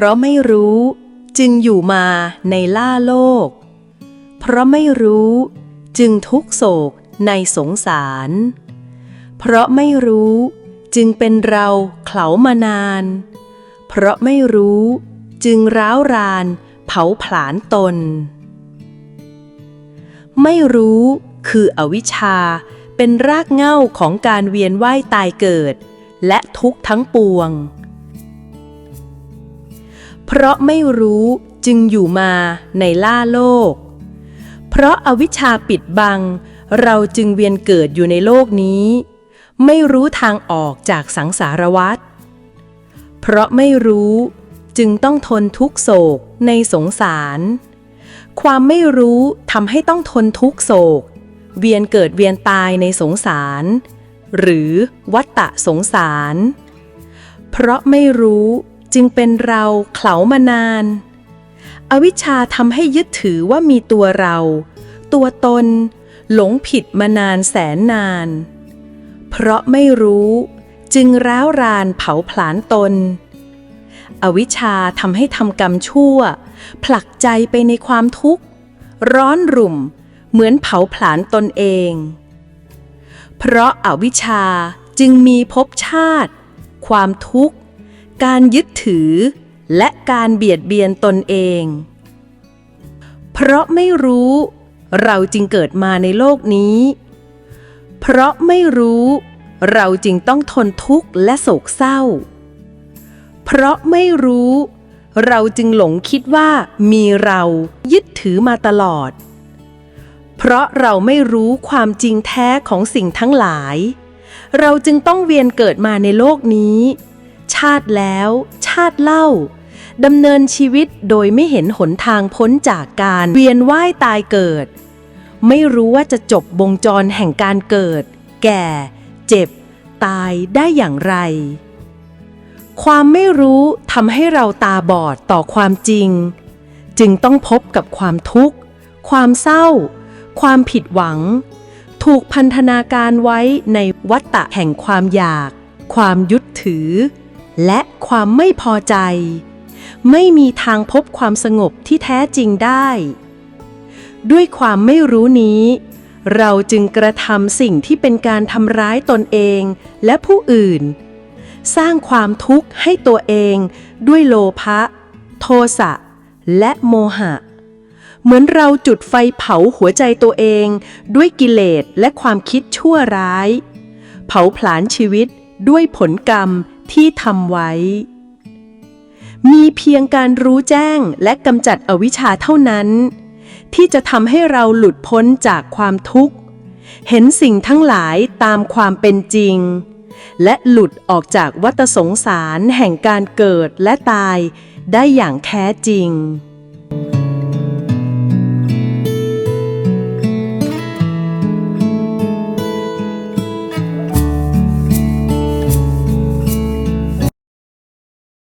ราะไม่รู้จึงอยู่มาในล่าโลก เพราะไม่รู้จึงทุกโศกในสงสาร เพราะไม่รู้จึงเป็นเราเขลามานาน เพราะไม่รู้จึงร้าวรานเผาผลาญตน ไม่รู้คืออวิชชาเป็นรากเหง้าของการเวียนว่ายตายเกิด และทุกข์ทั้งปวง เพราะไม่รู้จึงอยู่มาในล่าโลก เพราะอาวิชชาปิดบัง เราจึงเวียนเกิดอยู่ในโลกนี้ ไม่รู้ทางออกจากสังสารวัฏเพราะไม่รู้จึงต้องทนทุกโศกในสงสาร ความไม่รู้ทำให้ต้องทนทุกโศก เวียนเกิดเวียนตายในสงสาร หรือวัตตะสงสาร เพราะไม่รู้ จึงเป็นเราเขลามานาน อวิชชาทำให้ยึดถือว่ามีตัวเรา ตัวตน หลงผิดมานานแสนนาน เพราะไม่รู้จึงร้าวรานเผาผลาญตน อวิชชาทำให้ทำกรรมชั่ว ผลักใจไปในความทุกข์ ร้อนรุ่ม เหมือนเผาผลาญตนเอง เพราะอาวิชชาจึงมีภพชาติ ความทุกข์ การยึดถือ และการเบียดเบียนตนเอง เพราะไม่รู้เราจึงเกิดมาในโลกนี้ เพราะไม่รู้ เราจึงต้องทนทุกข์และโศกเศร้า เพราะไม่รู้ เราจึงหลงคิดว่ามีเรายึดถือมาตลอด เพราะเราไม่รู้ความจริงแท้ของสิ่งทั้งหลาย เราจึงต้องเวียนเกิดมาในโลกนี้ ชาติแล้ว ชาติเล่าดำเนินชีวิตโดยไม่เห็นหนทางพ้นจากการเวียนว่ายตายเกิด ไม่รู้ว่าจะจบบงจรแห่งการเกิด แก่ เจ็บ ตายได้อย่างไร ความไม่รู้ทำให้เราตาบอดต่อความจริง จึงต้องพบกับความทุกข์ ความเศร้า ความผิดหวัง ถูกพันธนาการไว้ในวัฏฏะแห่งความอยาก ความยึดถือ และความไม่พอใจ ไม่มีทางพบความสงบที่แท้จริงได้ ด้วยความไม่รู้นี้ เราจึงกระทำสิ่งที่เป็นการทำร้ายตนเองและผู้อื่น สร้างความทุกข์ให้ตัวเองด้วยโลภะ โทสะ และโมหะ เหมือนเราจุดไฟเผาหัวใจตัวเองด้วยกิเลสและความคิดชั่วร้าย เผาผลาญชีวิตด้วยผลกรรม ที่ทำไว้ มีเพียงการรู้แจ้งและกำจัดอวิชชาเท่านั้น ที่จะทำให้เราหลุดพ้นจากความทุกข์ เห็นสิ่งทั้งหลายตามความเป็นจริง และหลุดออกจากวัฏสงสารแห่งการเกิดและตายได้อย่างแท้จริง